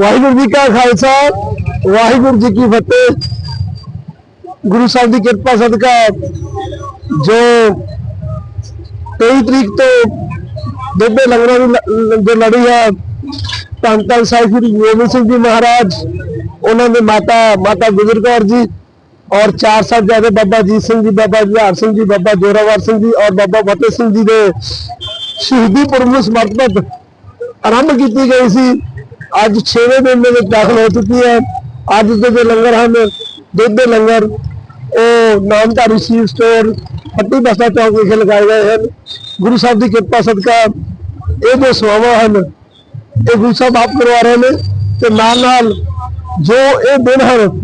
ਵਾਹਿਗੁਰੂ ਜੀ ਕਾ ਖਾਲਸਾ, ਵਾਹਿਗੁਰੂ ਜੀ ਕੀ ਫਤਿਹ। ਗੁਰੂ ਸਾਹਿਬ ਦੀ ਕਿਰਪਾ ਸਦਕਾ ਜੋ 23 ਤਰੀਕ ਤੋਂ ਦੁੱਬੇ ਲੰਗਰਾਂ ਦੀ ਜੋ ਲੜੀ ਹੈ ਧੰਨ ਧੰਨ ਸਾਹਿਬ ਸ੍ਰੀ ਗੋਬਿੰਦ ਸਿੰਘ ਜੀ ਮਹਾਰਾਜ, ਉਹਨਾਂ ਦੇ ਮਾਤਾ ਮਾਤਾ ਗੁਜਰ ਕੌਰ ਜੀ ਔਰ ਚਾਰ ਸਾਹਿਬਜ਼ਾਦੇ ਬਾਬਾ ਜੀਤ ਸਿੰਘ ਜੀ, ਬਾਬਾ ਜੁਝਾਰ ਸਿੰਘ ਜੀ, ਬਾਬਾ ਜੋਰਾਵਰ ਸਿੰਘ ਜੀ ਔਰ ਬਾਬਾ ਫਤਿਹ ਸਿੰਘ ਜੀ ਦੇ ਸ਼ਹੀਦੀ ਪੁਰਬ ਨੂੰ ਸਮਰਪਿਤ ਆਰੰਭ ਕੀਤੀ ਗਈ ਸੀ। ਅੱਜ 6ਵੇਂ ਦਿਨ ਦੇ ਵਿੱਚ ਦਾਖਲ ਹੋ ਚੁੱਕੀ ਹੈ। ਅੱਜ ਦੇ ਜੋ ਲੰਗਰ ਹਨ, ਦੁੱਧ ਦੇ ਲੰਗਰ, ਉਹ ਨਾਮਧਾਰੀ ਸ਼ੀਰ ਸਟੋਰ ਬਸਤਾ ਚੌਕ ਵਿਖੇ ਲਗਾਏ ਗਏ ਹਨ। ਗੁਰੂ ਸਾਹਿਬ ਦੀ ਕਿਰਪਾ ਸਦਕਾ ਇਹ ਜੋ ਸੇਵਾਵਾਂ ਹਨ, ਇਹ ਗੁਰੂ ਸਾਹਿਬ ਆਪ ਕਰਵਾ ਰਹੇ ਨੇ ਤੇ ਨਾਲ ਨਾਲ ਜੋ ਇਹ ਦਿਨ ਹਨ,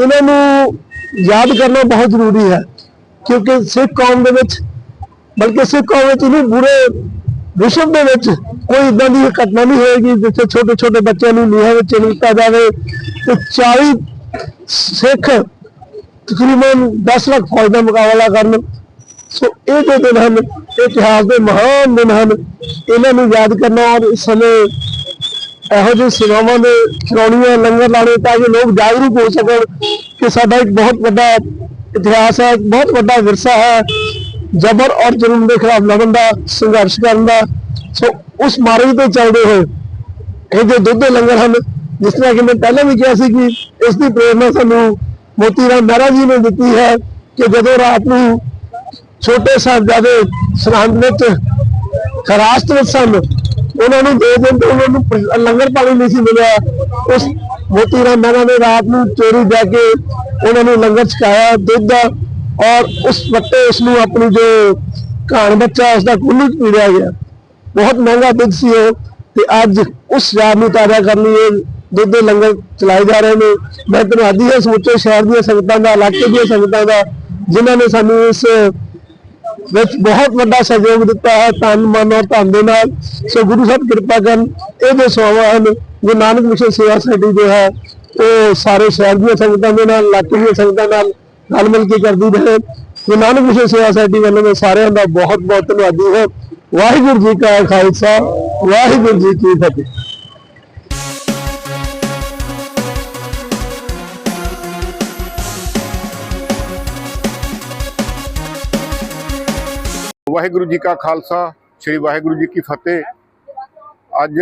ਇਹਨਾਂ ਨੂੰ ਯਾਦ ਕਰਨਾ ਬਹੁਤ ਜ਼ਰੂਰੀ ਹੈ। ਕਿਉਂਕਿ ਸਿੱਖ ਕੌਮ ਦੇ ਵਿੱਚ, ਬਲਕਿ ਸਿੱਖ ਕੌਮ ਵਿੱਚ ਨਹੀਂ ਬੁਰੇ ਵਿਸ਼ਵ ਦੇ ਵਿੱਚ ਕੋਈ ਇਦਾਂ ਦੀ ਘਟਨਾ ਨਹੀਂ ਹੋਏਗੀ ਜਿੱਥੇ ਛੋਟੇ ਛੋਟੇ ਬੱਚਿਆਂ ਨੂੰ ਨੀਹਾਂ ਵਿੱਚ ਚਿਣਤਾ ਜਾਵੇ ਤੇ 40 ਸਿੱਖ ਤਕਰੀਬਨ 10 ਲੱਖ ਫੌਜ ਦਾ ਮੁਕਾਬਲਾ ਕਰਨ। ਸੋ ਇਹ ਜੋ ਦਿਨ ਹਨ ਇਹ ਇਤਿਹਾਸ ਦੇ ਮਹਾਨ ਦਿਨ ਹਨ, ਇਹਨਾਂ ਨੂੰ ਯਾਦ ਕਰਨਾ ਔਰ ਇਸ ਸਮੇਂ ਇਹੋ ਜਿਹੇ ਸੇਵਾਵਾਂ ਦੇ ਚਲਾਉਣੀਆਂ, ਲੰਗਰ ਲਾਣੇ ਤਾਂ ਕਿ ਲੋਕ ਜਾਗਰੂਕ ਹੋ ਸਕਣ ਕਿ ਸਾਡਾ ਇੱਕ ਬਹੁਤ ਵੱਡਾ ਇਤਿਹਾਸ ਹੈ ਬਹੁਤ ਵੱਡਾ ਵਿਰਸਾ ਹੈ। ਜ਼ਬਰ ਔਰ ਜ਼ੁਲਮ ਦੇ ਖਿਲਾਫ ਲੜਨ ਦਾ, ਸੰਘਰਸ਼ ਕਰਨ ਦਾ, ਸੋ ਉਸ ਮਾਰਗ ਤੇ ਚੱਲਦੇ ਹੋਏ ਇਹ ਜੋ ਦੁੱਧ ਦੇ ਲੰਗਰ ਹਨ, ਜਿਸ ਤਰ੍ਹਾਂ ਕਿ ਮੈਂ ਪਹਿਲਾਂ ਵੀ ਕਿਹਾ ਸੀ ਕਿ ਇਸ ਦੀ ਪ੍ਰੇਰਣਾ ਸਾਨੂੰ ਮੋਤੀ ਰਾਮ ਮਹਿਰਾ ਜੀ ਨੇ ਦਿੱਤੀ ਹੈ ਕਿ ਜਦੋਂ ਰਾਤ ਨੂੰ ਛੋਟੇ ਸਾਹਿਬਜ਼ਾਦੇ ਸਰਹੰਦ ਵਿੱਚ ਖਰਾਸਤ ਵਿੱਚ ਸਨ, ਉਹਨਾਂ ਨੂੰ ਦੋ ਦਿਨ ਤੋਂ ਉਹਨਾਂ ਨੂੰ ਲੰਗਰ ਪਾਣੀ ਨਹੀਂ ਸੀ ਮਿਲਿਆ। ਉਸ ਮੋਤੀ ਰਾਮ ਮਹਿਰਾ ਨੇ ਰਾਤ ਨੂੰ ਚੋਰੀ ਜਾ ਕੇ ਉਹਨਾਂ ਨੂੰ ਲੰਗਰ ਛਕਾਇਆ, ਦੁੱਧ ਦਾ ਔਰ ਉਸ ਵੱਟੇ ਉਸ ਨੂੰ ਆਪਣੀ ਜੋ ਘਾਣ ਬੱਚਾ ਉਸ ਦਾ ਕੁੱਲੂ ਪੀੜਿਆ ਗਿਆ। ਬਹੁਤ ਮਹਿੰਗਾ ਦੁੱਧ ਸੀ ਉਹ ਤੇ ਅੱਜ ਉਸ ਯਾਦ ਨੂੰ ਤਾਜ਼ਾ ਕਰਨ ਲਈ ਇਹ ਦੁੱਧ ਦੇ ਲੰਗਰ ਚਲਾਏ ਜਾ ਰਹੇ ਨੇ। ਮੈਂ ਧੰਨਵਾਦੀ ਹਾਂ ਸਮੁੱਚੇ ਸ਼ਹਿਰ ਦੀਆਂ ਸੰਗਤਾਂ ਦਾ, ਇਲਾਕੇ ਦੀਆਂ ਸੰਗਤਾਂ ਦਾ, ਜਿਨ੍ਹਾਂ ਨੇ ਸਾਨੂੰ ਇਸ ਵਿੱਚ ਬਹੁਤ ਵੱਡਾ ਸਹਿਯੋਗ ਦਿੱਤਾ ਹੈ ਤਨ ਮਨ ਔਰ ਧਨ ਦੇ ਨਾਲ। ਸੋ ਗੁਰੂ ਸਾਹਿਬ ਕਿਰਪਾ ਕਰਨ, ਇਹ ਜੋ ਸੇਵਾਵਾਂ ਹਨ, ਗੁਰੂ ਨਾਨਕ ਮਿਸ਼ਨ ਸੇਵਾ ਸੋਸਾਇਟੀ ਜੋ ਹੈ, ਉਹ ਸਾਰੇ ਸ਼ਹਿਰ ਦੀਆਂ ਸੰਗਤਾਂ ਦੇ ਨਾਲ, ਇਲਾਕੇ ਦੀਆਂ ਸੰਗਤਾਂ ਨਾਲ ਰਲ ਮਿਲ ਕੇ ਕਰਦੀ ਰਹੇ। ਗੁਰੂ ਨਾਨਕ ਮਿਸ਼ਨ ਸੇਵਾ ਸਾਡੀ ਵੱਲੋਂ ਮੈਂ ਸਾਰਿਆਂ ਦਾ ਬਹੁਤ ਬਹੁਤ ਧੰਨਵਾਦੀ ਹਾਂ। ਵਾਹਿਗੁਰੂ ਜੀ ਕਾ ਖਾਲਸਾ, ਵਾਹਿਗੁਰੂ ਜੀ ਕੀ ਫਤਿਹ। ਵਾਹਿਗੁਰੂ ਜੀ ਕਾ ਖਾਲਸਾ, ਸ੍ਰੀ ਵਾਹਿਗੁਰੂ ਜੀ ਕੀ ਫਤਿਹ। ਅੱਜ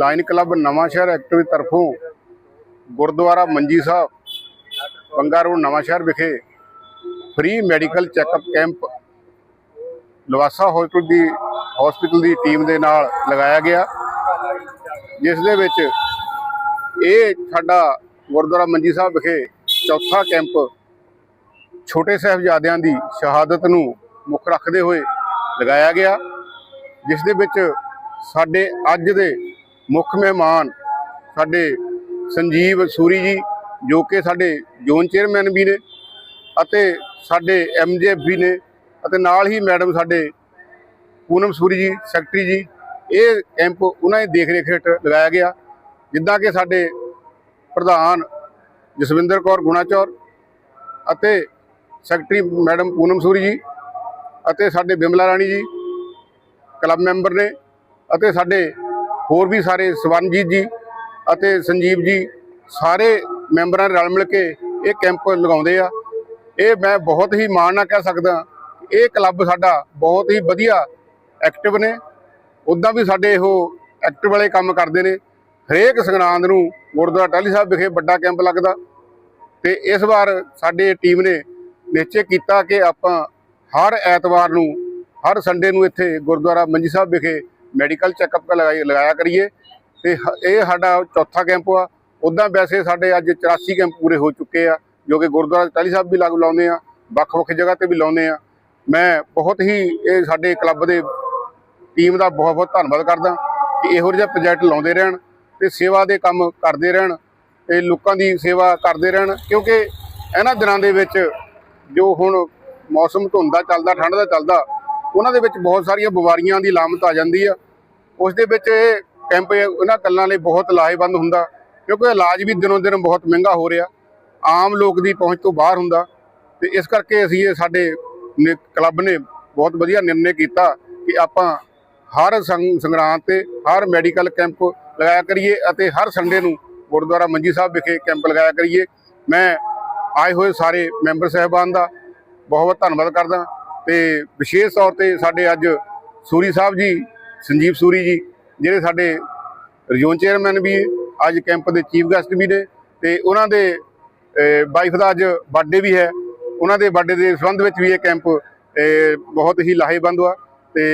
ਲਾਇਨ ਕਲੱਬ ਨਵਾਂ ਸ਼ਹਿਰ ਐਕਟਿਵ ਤਰਫੋਂ ਗੁਰਦੁਆਰਾ ਮੰਜੀ ਸਾਹਿਬ ਬੰਗਾ ਰੋਡ ਨਵਾਂ ਸ਼ਹਿਰ ਵਿਖੇ free medical checkup camp Lavasa hospital ਦੀ ਹਸਪੀਟਲ ਦੀ ਟੀਮ ਦੇ ਨਾਲ ਲਗਾਇਆ ਗਿਆ, ਜਿਸ ਦੇ ਵਿੱਚ ਇਹ ਸਾਡਾ ਗੁਰਦੁਆਰਾ ਮੰਜੀ ਸਾਹਿਬ ਵਿਖੇ ਚੌਥਾ ਕੈਂਪ ਛੋਟੇ ਸਾਹਿਬਜ਼ਾਦਿਆਂ ਦੀ ਸ਼ਹਾਦਤ ਨੂੰ ਮੁੱਖ ਰੱਖਦੇ ਹੋਏ ਲਗਾਇਆ ਗਿਆ, ਜਿਸ ਦੇ ਵਿੱਚ ਸਾਡੇ ਅੱਜ ਦੇ ਮੁੱਖ ਮਹਿਮਾਨ ਸਾਡੇ ਸੰਜੀਵ ਸੂਰੀ ਜੀ ਜੋ ਕਿ ਸਾਡੇ ਜ਼ੋਨ ਚੇਅਰਮੈਨ ਵੀ ਨੇ ਅਤੇ ਸਾਡੇ ਐਮਜੇ ਵੀ ਨੇ ਅਤੇ ਨਾਲ ਹੀ ਮੈਡਮ ਸਾਡੇ ਪੂਨਮ ਸੂਰੀ ਜੀ, ਸੈਕਟਰੀ ਜੀ, ਇਹ ਕੈਂਪ ਉਹਨਾਂ ਦੀ ਦੇਖ ਰੇਖ ਹੇਠ ਲਗਾਇਆ ਗਿਆ, ਜਿੱਦਾਂ ਕਿ ਸਾਡੇ ਪ੍ਰਧਾਨ ਜਸਵਿੰਦਰ ਕੌਰ ਗੁਣਾਚੌਰ ਅਤੇ ਸੈਕਟਰੀ ਮੈਡਮ ਪੂਨਮ ਸੂਰੀ ਜੀ ਅਤੇ ਸਾਡੇ ਬਿਮਲਾ ਰਾਣੀ ਜੀ ਕਲੱਬ ਮੈਂਬਰ ਨੇ ਅਤੇ ਸਾਡੇ ਹੋਰ ਵੀ ਸਾਰੇ ਸਵਰਨਜੀਤ ਜੀ ਅਤੇ ਸੰਜੀਵ ਜੀ, ਸਾਰੇ ਮੈਂਬਰਾਂ ਰਲ ਮਿਲ ਕੇ ਇਹ ਕੈਂਪ ਲਗਾਉਂਦੇ ਆ। ਇਹ ਮੈਂ ਬਹੁਤ ਹੀ ਮਾਣ ਨਾਲ ਕਹਿ ਸਕਦਾ ਇਹ ਕਲੱਬ ਸਾਡਾ ਬਹੁਤ ਹੀ ਵਧੀਆ ਐਕਟਿਵ ਨੇ। ਉਦਾਂ ਵੀ ਸਾਡੇ ਇਹੋ ਐਕਟਿਵ ਵਾਲੇ ਕੰਮ ਕਰਦੇ ਨੇ। ਹਰੇਕ ਸੰਗਰਾਂਦ ਨੂੰ ਗੁਰਦੁਆਰਾ ਟਾਹਲੀ ਸਾਹਿਬ ਵਿਖੇ ਵੱਡਾ ਕੈਂਪ ਲੱਗਦਾ। ਤੇ ਇਸ ਵਾਰ ਸਾਡੇ ਟੀਮ ਨੇ ਨਿਸ਼ਚੈ ਕੀਤਾ ਕਿ ਆਪਾਂ ਹਰ ਐਤਵਾਰ ਨੂੰ, ਹਰ ਸੰਡੇ ਨੂੰ ਇੱਥੇ ਗੁਰਦੁਆਰਾ ਮੰਜੀ ਸਾਹਿਬ ਵਿਖੇ ਮੈਡੀਕਲ ਚੈੱਕਅਪ ਲਗਾਈ ਲਗਾਇਆ ਕਰੀਏ। ਤੇ ਇਹ ਸਾਡਾ ਚੌਥਾ ਕੈਂਪ ਆ। ਉਦਾਂ ਵੈਸੇ ਸਾਡੇ ਅੱਜ 84 ਕੈਂਪ ਪੂਰੇ ਹੋ ਚੁੱਕੇ ਆ, ਜੋ ਕਿ ਗੁਰਦੁਆਰਾ ਟਾਲੀ ਸਾਹਿਬ ਵੀ ਲਾਗੂ ਲਾਉਂਦੇ ਆ ਵੱਖ-ਵੱਖ ਜਗ੍ਹਾ ਤੇ ਵੀ ਲਾਉਂਦੇ ਆ। ਮੈਂ ਬਹੁਤ ਹੀ ਇਹ ਸਾਡੇ ਕਲੱਬ ਦੇ ਟੀਮ ਦਾ ਬਹੁਤ ਬਹੁਤ ਧੰਨਵਾਦ ਕਰਦਾ ਕਿ ਇਹੋ ਜਿਹਾ ਪ੍ਰੋਜੈਕਟ ਲਾਉਂਦੇ ਰਹਿਣ ਤੇ ਸੇਵਾ ਦੇ ਕੰਮ ਕਰਦੇ ਰਹਿਣ ਤੇ ਲੋਕਾਂ ਦੀ ਸੇਵਾ ਕਰਦੇ ਰਹਿਣ, ਕਿਉਂਕਿ ਇਹਨਾਂ ਦਿਨਾਂ ਦੇ ਵਿੱਚ ਜੋ ਹੁਣ ਮੌਸਮ ਧੁੰਦ ਦਾ ਚੱਲਦਾ, ਠੰਡ ਦਾ ਚੱਲਦਾ, ਉਹਨਾਂ ਦੇ ਵਿੱਚ ਬਹੁਤ ਸਾਰੀਆਂ ਬਿਮਾਰੀਆਂ ਦੀ ਲਾਮਤ ਆ ਜਾਂਦੀ ਆ। ਉਸ ਦੇ ਵਿੱਚ ਇਹ ਕੈਂਪ ਇਹਨਾਂ ਗੱਲਾਂ ਲਈ ਬਹੁਤ ਲਾਹੇਵੰਦ ਹੁੰਦਾ। ਕਿਉਂਕਿ ਇਲਾਜ ਵੀ ਦਿਨੋਂ ਦਿਨ ਬਹੁਤ ਮਹਿੰਗਾ ਹੋ ਰਿਹਾ। ਆਮ ਲੋਕ ਦੀ ਪਹੁੰਚ ਤੋਂ ਬਾਹਰ ਹੁੰਦਾ। ਤੇ ਇਸ ਕਰਕੇ ਅਸੀਂ ਇਹ ਸਾਡੇ ਨੇ- ਕਲੱਬ ਨੇ ਬਹੁਤ ਵਧੀਆ ਨਿਰਣੇ ਕੀਤਾ ਕਿ ਆਪਾਂ ਹਰ ਸੰਗ- ਸੰਗਰਾਂਦ ਤੇ ਹਰ ਮੈਡੀਕਲ ਕੈਂਪ ਲਗਾਇਆ ਕਰੀਏ ਅਤੇ ਹਰ ਸੰਡੇ ਨੂੰ ਗੁਰਦੁਆਰਾ ਮੰਜੀ ਸਾਹਿਬ ਵਿਖੇ ਕੈਂਪ ਲਗਾਇਆ ਕਰੀਏ। ਮੈਂ ਆਏ ਹੋਏ ਸਾਰੇ ਮੈਂਬਰ ਸਹਿਬਾਨ ਦਾ ਬਹੁਤ ਬਹੁਤ ਧੰਨਵਾਦ ਕਰਦਾ। ਤੇ ਵਿਸ਼ੇਸ਼ ਤੌਰ ਤੇ ਸਾਡੇ ਅੱਜ ਸੂਰੀ ਸਾਹਿਬ ਜੀ, ਸੰਜੀਵ ਸੂਰੀ ਜੀ, ਜਿਹੜੇ ਸਾਡੇ ਰਿਜੋਨ ਚੇਅਰਮੈਨ ਵੀ ਅੱਜ ਕੈਂਪ ਦੇ ਚੀਫ ਗੈਸਟ ਵੀ ਨੇ ਤੇ ਉਹਨਾਂ ਦੇ ਵਾਈਫ ਦਾ ਅੱਜ ਬਰਥਡੇ ਵੀ ਹੈ। ਉਹਨਾਂ ਦੇ ਬਰਥਡੇ ਦੇ ਸੰਬੰਧ ਵਿੱਚ ਵੀ ਇਹ ਕੈਂਪ ਬਹੁਤ ਹੀ ਲਾਹੇਵੰਦ ਆ ਤੇ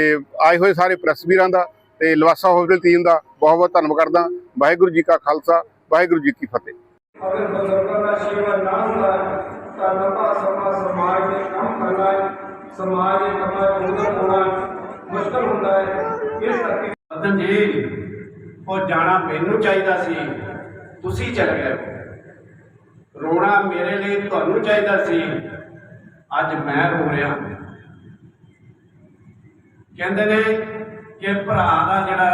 ਆਏ ਹੋਏ ਸਾਰੇ ਪ੍ਰੈਸ ਵੀਰਾਂ ਦਾ ਤੇ ਲਵਾਸਾ ਹਸਪੀਟਲ ਟੀਮ ਦਾ ਬਹੁਤ ਬਹੁਤ ਧੰਨਵਾਦ ਕਰਦਾ। ਵਾਹਿਗੁਰੂ ਜੀ ਕਾ ਖਾਲਸਾ ਵਾਹਿਗੁਰੂ ਜੀ ਕੀ ਫਤਿਹ। ਅਗਰ ਬਜ਼ੁਰਗਾਂ ਦਾ ਆਸ਼ੀਰਵਾਦ ਨਾ ਹੁੰਦਾ ਤਾਂ ਲੰਬਾ ਸਮਾਂ ਸਮਾਜ ਦੇ ਕੰਮ ਕਰਨਾ ਸਮਾਜ ਦੇ ਕੰਮਾਂ 'ਚ ਉਲਝਣ ਹੋਣਾ ਮੁਸ਼ਕਲ ਹੁੰਦਾ ਹੈ। ਇਸ ਕਰਕੇ ਰਤਨ ਜੀ ਉਹ ਜਾਣਾ ਮੈਨੂੰ ਚਾਹੀਦਾ ਸੀ। ਤੁਸੀਂ ਚਲ ਗਏ। ਰੋਣਾ ਮੇਰੇ ਲਈ ਤੁਹਾਨੂੰ ਚਾਹੀਦਾ ਸੀ। ਅੱਜ ਮੈਂ ਰੋ ਰਿਹਾ ਕਹਿੰਦੇ ਨੇ ਕਿ ਭਰਾ ਦਾ ਜਿਹੜਾ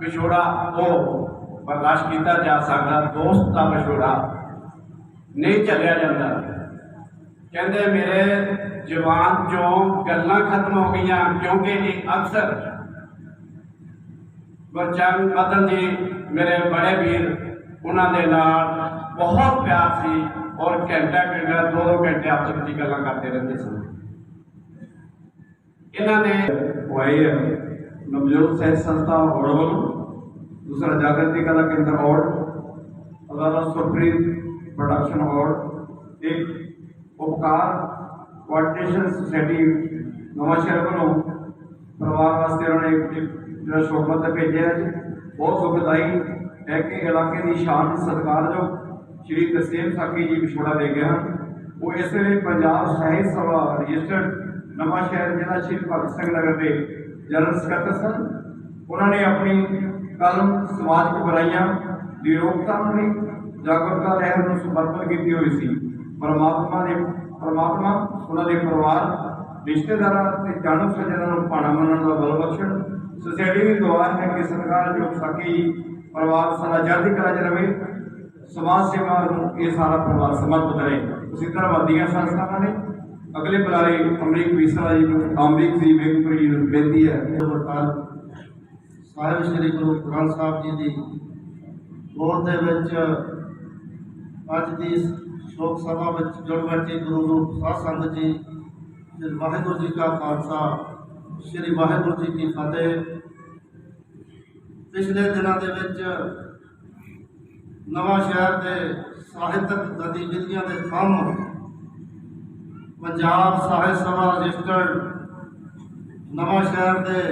ਵਿਛੋੜਾ ਉਹ ਬਰਦਾਸ਼ਤ ਕੀਤਾ ਜਾ ਸਕਦਾ, ਦੋਸਤ ਦਾ ਵਿਛੋੜਾ ਨਹੀਂ ਚੱਲਿਆ ਜਾਂਦਾ। ਕਹਿੰਦੇ ਮੇਰੇ ਜਵਾਨ ਚੋਂ ਗੱਲਾਂ ਖਤਮ ਹੋ ਗਈਆਂ, ਕਿਉਂਕਿ ਇਹ ਅਕਸਰ ਗੁਰਚਰਨ ਮਦਨ ਜੀ, ਮੇਰੇ ਬੜੇ ਵੀਰ, ਉਹਨਾਂ ਦੇ ਨਾਲ ਬਹੁਤ ਪਿਆਰ ਸੀ ਔਰ ਘੰਟਾ ਘੰਟਾ ਦੋ ਦੋ ਘੰਟੇ ਆਪਸ ਵਿੱਚ ਗੱਲਾਂ ਕਰਦੇ ਰਹਿੰਦੇ ਸਨ ਇਹਨਾਂ ਦੇ ਵਾਈ ਨਵਜੋਤ ਸਹਿਤ ਸੰਸਥਾ ਔੜ ਵੱਲੋਂ ਦੂਸਰਾ ਜਾਗਰਤੀ ਕਲਾ ਕੇਂਦਰ ਔੜ ਅਦਾਲਤ ਸੁਪਰੀਮ ਪ੍ਰੋਡਕਸ਼ਨ ਔੜ ਇੱਕ ਉਪਕਾਰ ਕੋਆਰਡੀਨੇਸ਼ਨ ਸੁਸਾਇਟੀ ਨਵਾਂ ਸ਼ਹਿਰ ਵੱਲੋਂ ਪਰਿਵਾਰ ਵਾਸਤੇ ਉਹਨਾਂ ਨੇ ਇੱਕ ਜਿਹੜਾ ਸ਼ੋਭਤ ਭੇਜਿਆ ਜੀ, ਬਹੁਤ ਸੁਖਦਾਈ ਹੈ ਕਿ ਇਲਾਕੇ ਦੀ ਸ਼ਾਨ ਸਤਿਕਾਰਯੋਗ ਸ਼੍ਰੀ ਤਸੀਮ ਸਾਕੀ ਜੀ ਵਿਛੋੜਾ ਦੇ ਗਿਆ ਹਨ। ਉਹ ਇਸ ਵੇਲੇ ਪੰਜਾਬ ਸਾਹਿਤ ਸਭਾ ਰਜਿਸਟਰਡ ਨਵਾਂ ਸ਼ਹਿਰ ਜ਼ਿਲ੍ਹਾ ਸ਼੍ਰੀ ਭਗਤ ਸਿੰਘ ਨਗਰ ਦੇ ਜਨਰਲ ਸਕੱਤਰ ਸਨ। ਉਹਨਾਂ ਨੇ ਆਪਣੀ ਕਲਮ ਸਮਾਜਿਕ ਬੁਰਾਈਆਂ ਦੀ ਰੋਕਥਾਮ ਲਈ ਜਾਗਰੂਕਤਾ ਲਹਿਰ ਨੂੰ ਸਮਰਪਿਤ ਕੀਤੀ ਹੋਈ ਸੀ। ਪਰਮਾਤਮਾ ਦੇ ਪਰਮਾਤਮਾ, ਉਹਨਾਂ ਦੇ ਪਰਿਵਾਰ, ਰਿਸ਼ਤੇਦਾਰਾਂ ਤੇ ਜਾਣੂ ਸੱਜਣਾਂ ਨੂੰ ਭਾਣਾ ਮੰਨਣ ਦਾ ਬਲ ਬਖਸ਼ਣ ਸੁਸਾਇਟੀ ਦੀ ਦੁਆ ਹੈ ਕਿ ਸਰਕਾਰ ਜੋ ਸਾਕੀ ਪਰਿਵਾਰ ਸਾਰਾ ਜਲਦੀ ਕਰਾ ਚ ਰਵੇ, ਸਮਾਜ ਸੇਵਾ ਨੂੰ ਇਹ ਸਾਰਾ ਪਰਿਵਾਰ ਸਮਰਪਿਤ ਰਹੇ। ਉਸੇ ਤਰ੍ਹਾਂ ਵਧੀਆਂ ਸੰਸਥਾਵਾਂ ਨੇ, ਅਗਲੇ ਬੁਲਾਰੇ ਅਮਰੀਕ ਵੀਸਰਾ ਜੀ ਨੂੰ, ਅਮਰੀਕ ਜੀ ਬੇਗਮਪੁਰੀ ਜੀ ਸਾਹਿਬ ਸ੍ਰੀ ਗੁਰੂ ਗ੍ਰੰਥ ਸਾਹਿਬ ਜੀ ਦੀ ਗੋਦ ਦੇ ਵਿੱਚ ਅੱਜ ਦੀ ਇਸ ਸ਼ੋਕ ਸਭਾ ਵਿੱਚ ਜੁੜ ਬੈਠੇ ਗੁਰੂ ਰੂਪ ਸੰਗਤ ਜੀ ਵਾਹਿਗੁਰੂ ਜੀ ਕਾ ਖਾਲਸਾ ਸ੍ਰੀ ਵਾਹਿਗੁਰੂ ਜੀ ਕੀ ਫਤਿਹ। ਪਿਛਲੇ ਦਿਨਾਂ ਦੇ ਵਿੱਚ ਨਵਾਂ ਸ਼ਹਿਰ ਦੇ ਸਾਹਿਤਕ ਗਤੀਵਿਧੀਆਂ ਦੇ ਕੰਮ ਪੰਜਾਬ ਸਾਹਿਤ ਸਭਾ ਰਜਿਸਟਰਡ ਨਵਾਂ ਸ਼ਹਿਰ ਦੇ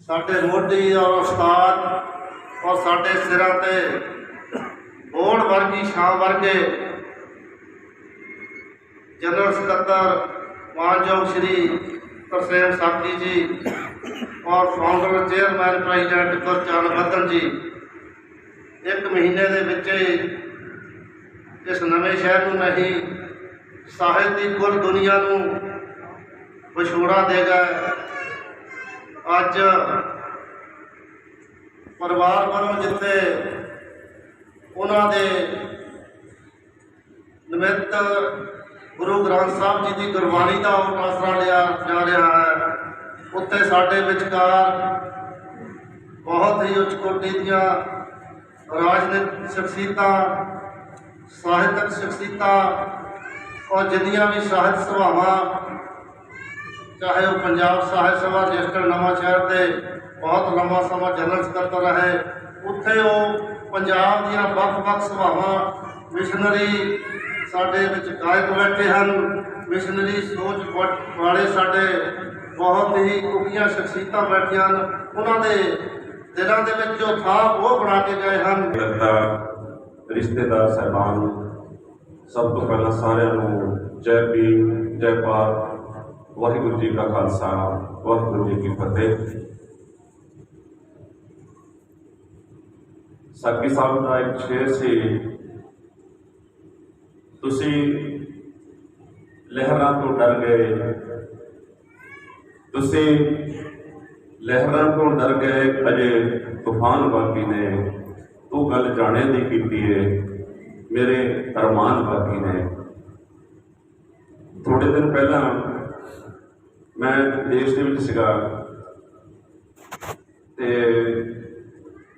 ਸਾਡੇ ਮੋਢੀ ਔਰ ਉਸਤਾਦ ਔਰ ਸਾਡੇ ਸਿਰਾਂ ਤੇ ਬੋੜ ਵਰਗੀ ਛਾਂ ਵਰਗੇ ਜਨਰਲ ਸਕੱਤਰ ਮਾਨਯੋਗ ਸ਼੍ਰੀ ਤਰਸੇਮ ਸਾਖੀ ਜੀ ਔਰ ਫਾਊਂਡਰ ਚੇਅਰਮੈਨ ਪ੍ਰੈਜ਼ੀਡੈਂਟ ਗੁਰਚਰਨ ਬੱਦਲ ਜੀ। ਇੱਕ ਮਹੀਨੇ ਦੇ ਵਿੱਚ ਇਸ ਨਵੇਂ ਸ਼ਹਿਰ ਨੂੰ ਨਹੀਂ ਸਾਹਿਤ ਦੀ ਕੁੱਲ ਦੁਨੀਆ ਨੂੰ ਵਿਛੋੜਾ ਦੇ ਗਏ। ਅੱਜ ਪਰਿਵਾਰ ਵੱਲੋਂ ਜਿੱਥੇ ਉਹਨਾਂ ਦੇ ਨਿਮਿਤ ਗੁਰੂ ਗ੍ਰੰਥ ਸਾਹਿਬ ਜੀ ਦੀ ਗੁਰਬਾਣੀ ਦਾ ਉਹ ਆਸਰਾ ਲਿਆ, ਜਾ ਰਿਹਾ ਹੈ। ਉੱਥੇ ਸਾਡੇ ਵਿਚਕਾਰ ਬਹੁਤ ਹੀ ਉੱਚ ਕੋਟੀ ਦੀਆਂ ਰਾਜਨੀਤਿਕ ਸ਼ਖਸੀਅਤਾਂ, ਸਾਹਿਤਕ ਸ਼ਖਸੀਅਤਾਂ, ਔਰ ਜਿੰਨੀਆਂ ਵੀ ਸਾਹਿਤ ਸਭਾਵਾਂ, ਚਾਹੇ ਉਹ ਪੰਜਾਬ ਸਾਹਿਤ ਸਭਾ ਰਜਿਸਟਰ ਨਵਾਂ ਸ਼ਹਿਰ ਦੇ ਬਹੁਤ ਲੰਮਾ ਸਮਾਂ ਜਨਰਲ ਸਕੱਤਰ ਰਹੇ, ਉੱਥੇ ਉਹ ਪੰਜਾਬ ਦੀਆਂ ਵੱਖ-ਵੱਖ ਸਭਾਵਾਂ, ਮਿਸ਼ਨਰੀ ਸਾਡੇ ਵਿੱਚ ਕਾਇਦ ਬੈਠੇ ਹਨ। ਮਿਸ਼ਨਰੀ ਸੋਚ ਵਾਲੇ ਸਾਡੇ ਬਹੁਤ ਹੀ ਉੱਘੀਆਂ ਸ਼ਖਸੀਅਤਾਂ ਬੈਠੀਆਂ ਹਨ। ਉਹਨਾਂ ਦੇ ਦਿਲਾਂ ਦੇ ਵਿੱਚ ਜੋ ਥਾਂ ਉਹ ਬਣਾ ਕੇ ਗਏ ਹਨ। ਲੱਗਦਾ ਰਿਸ਼ਤੇਦਾਰ ਸਹਿਬਾਨ, ਸਭ ਤੋਂ ਪਹਿਲਾਂ ਸਾਰਿਆਂ ਨੂੰ ਜੈ ਭੀਮ, ਜੈ ਭਾਰਤ, ਵਾਹਿਗੁਰੂ ਜੀ ਕਾ ਖਾਲਸਾ, ਵਾਹਿਗੁਰੂ ਜੀ ਕੀ ਫਤਿਹ। ਸਾਕੀ ਸਾਹਿਬ ਦਾ ਇੱਕ ਸ਼ੇਰ ਸੀ ਤੁਸੀਂ ਲਹਿਰਾਂ ਤੋਂ ਡਰ ਗਏ। ਤੁਸੀਂ ਲਹਿਰਾਂ ਤੋਂ ਡਰ ਗਏ, ਅਜੇ ਤੂਫਾਨ ਬਾਕੀ ਨੇ। ਤੂੰ ਗੱਲ ਜਾਣੇ ਦੀ ਕੀਤੀ ਏ, ਮੇਰੇ ਅਰਮਾਨ ਬਾਕੀ ਨੇ। ਥੋੜੇ ਦਿਨ ਪਹਿਲਾਂ ਮੈਂ ਦੇਸ਼ ਦੇ ਵਿੱਚ ਸੀਗਾ। ਤੇ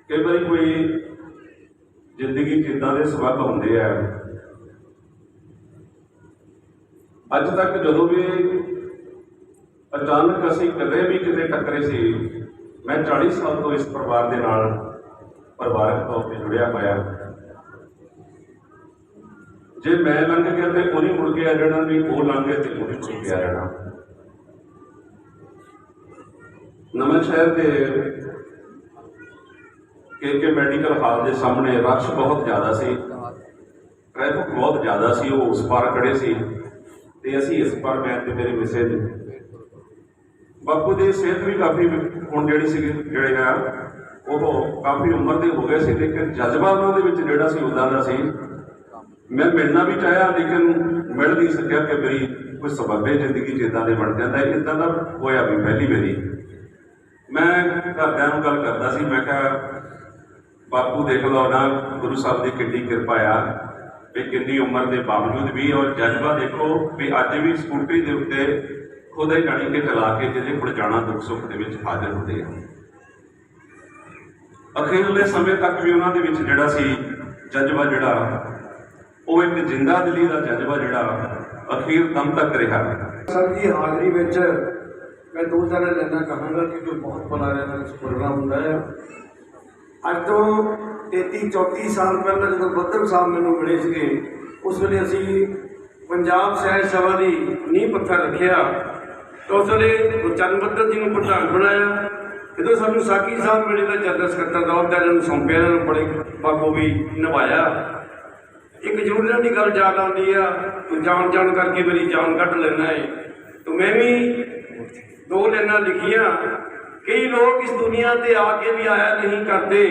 ਕਈ ਵਾਰੀ ਕੋਈ ਜ਼ਿੰਦਗੀ 'ਚ ਇੱਦਾਂ ਦੇ ਸਬਕ ਹੁੰਦੇ ਆ ਅੱਜ ਤੱਕ ਜਦੋਂ ਵੀ ਅਚਾਨਕ ਅਸੀਂ ਕਦੇ ਵੀ ਕਿਤੇ ਟੱਕਰੇ ਸੀ, ਮੈਂ 40 ਸਾਲ ਤੋਂ ਇਸ ਪਰਿਵਾਰ ਦੇ ਨਾਲ ਪਰਿਵਾਰਕ ਤੌਰ ਤੇ ਜੁੜਿਆ ਹੋਇਆ। ਜੇ ਮੈਂ ਲੰਘ ਗਿਆ ਤੇ ਉਹਨੇ ਮੁੜ ਕੇ ਆ ਜਾਣਾ ਵੀ ਉਹ ਲੰਘ ਗਿਆ ਤੇ ਉਹਨੇ ਮੁੜ ਕੇ ਆ ਜਾਣਾ। ਨਵਾਂ ਸ਼ਹਿਰ ਦੇ ਕੇ ਮੈਡੀਕਲ ਹਾਲ ਦੇ ਸਾਹਮਣੇ ਰਸ਼ ਬਹੁਤ ਜ਼ਿਆਦਾ ਸੀ। ਟ੍ਰੈਫਿਕ ਬਹੁਤ ਜ਼ਿਆਦਾ ਸੀ, ਉਹ ਉਸ ਪਾਰ ਖੜੇ ਸੀ। ਤੇ ਅਸੀਂ ਇਸ ਪਰ ਮੈਂ ਤੇ ਮੇਰੇ ਮਿਸੇਜ ਬਾਪੂ ਦੀ ਸਿਹਤ ਵੀ ਕਾਫੀ ਹੁਣ ਜਿਹੜੀ ਸੀ ਜਿਹੜੇ ਆ, ਉਹ ਕਾਫੀ ਉਮਰ ਦੇ ਹੋ ਗਏ ਸੀ, ਲੇਕਿਨ ਜਜ਼ਬਾ ਉਹਨਾਂ ਦੇ ਵਿੱਚ ਜਿਹੜਾ ਸੀ, ਉਦਾਂ ਦਾ ਸੀ। ਮੈਂ ਮਿਲਣਾ ਵੀ ਚਾਹਿਆ, ਲੇਕਿਨ ਮਿਲ ਨਹੀਂ ਸਕਿਆ ਕਿ ਮੇਰੀ ਕੋਈ ਸਬੱਬੇ ਜ਼ਿੰਦਗੀ 'ਚ ਇਦਾਂ ਦੇ ਬਣ ਜਾਂਦਾ ਇਦਾਂ ਦਾ ਹੋਇਆ ਵੀ ਪਹਿਲੀ ਵਾਰੀ। ਮੈਂ ਘਰਦਿਆਂ ਨੂੰ ਗੱਲ ਕਰਦਾ ਸੀ, ਮੈਂ ਕਿਹਾ, ਬਾਪੂ ਦੇਖ ਲਓ ਨਾ, ਗੁਰੂ ਸਾਹਿਬ ਦੀ ਕਿੰਨੀ ਕਿਰਪਾ ਆ। ਵੀ ਕਿੰਨੀ ਉਮਰ ਦੇ ਬਾਵਜੂਦ ਵੀ ਔਰ ਜਜ਼ਬਾ ਦੇਖੋ ਵੀ ਅੱਜ ਵੀ ਸਕੂਟਰੀ ਦੇ ਉੱਤੇ ਖੁਦੇ ਗਾੜੀ ਕੇ ਚਲਾ ਕੇ ਜਿਹਦੇ ਕੋਲ ਜਾਣਾ ਦੁੱਖ ਸੁੱਖ ਦੇ ਵਿੱਚ ਹਾਜ਼ਰ ਹੁੰਦੇ ਆ। ਅਖੀਰਲੇ ਸਮੇਂ ਤੱਕ ਵੀ ਉਹਨਾਂ ਦੇ ਵਿੱਚ ਜਿਹੜਾ ਸੀ ਜਜ਼ਬਾ ਜਿਹੜਾ, ਉਹ ਇੱਕ ਜਿੰਦਾ ਦਿਲੀ ਦਾ ਜਜ਼ਬਾ ਜਿਹੜਾ ਅਖੀਰ ਦਮ ਤੱਕ ਰਿਹਾ। ਸਰ ਦੀ ਹਾਜ਼ਰੀ ਵਿੱਚ ਮੈਂ ਦੋ ਚਾਰ ਲੈਣਾ ਕਹਾਂਗਾ ਕਿ ਜੋ ਬਹੁਤ ਬੜਾ ਰਿਹਾ ਪ੍ਰੋਗਰਾਮ ਹੁੰਦਾ ਹੈ। ਅੱਜ ਤੋਂ 33 34 ਸਾਲ ਪਹਿਲਾਂ ਜਦੋਂ ਬੱਦਰ ਸਾਹਿਬ ਮੈਨੂੰ ਮਿਲੇ ਸੀਗੇ, ਉਸ ਵੇਲੇ ਅਸੀਂ ਪੰਜਾਬ ਸਹਿਤ ਸਭਾ ਦੀ ਨੀਂਹ ਪੱਥਰ ਰੱਖਿਆ। ਤਾਂ ਉਸ ਵੇਲੇ ਗੁਰਚਰਨ ਬੱਦਰ ਜੀ ਨੂੰ ਪ੍ਰਧਾਨ ਬਣਾਇਆ। ਜਦੋਂ ਸਾਨੂੰ ਸਾਕੀ ਸਾਹਿਬ ਮਿਲੇ ਤਾਂ ਜਨਰਲ ਸਕੱਤਰ ਦਾ ਅਹੁਦਾ ਇਹਨਾਂ ਨੂੰ ਸੌਂਪਿਆ, ਇਹਨਾਂ ਨੂੰ ਬੜੇ ਬਾਖੂਬੀ ਨਿਭਾਇਆ। ਇੱਕ ਜ਼ਰੂਰ ਦੀ ਗੱਲ ਯਾਦ ਆਉਂਦੀ ਆ, ਤੂੰ ਜਾਣ ਜਾਣ ਕਰਕੇ ਮੇਰੀ ਜਾਨ ਕੱਢ ਲੈਣਾ ਏ। ਤੂੰ ਮੈਂ ਵੀ ਦੋ ਲਾਈਨਾਂ ਲਿਖੀਆਂ ਕਈ ਲੋਕ ਇਸ ਦੁਨੀਆ ਤੇ ਆ ਕੇ ਵੀ ਆਇਆ ਨਹੀਂ ਕਰਦੇ,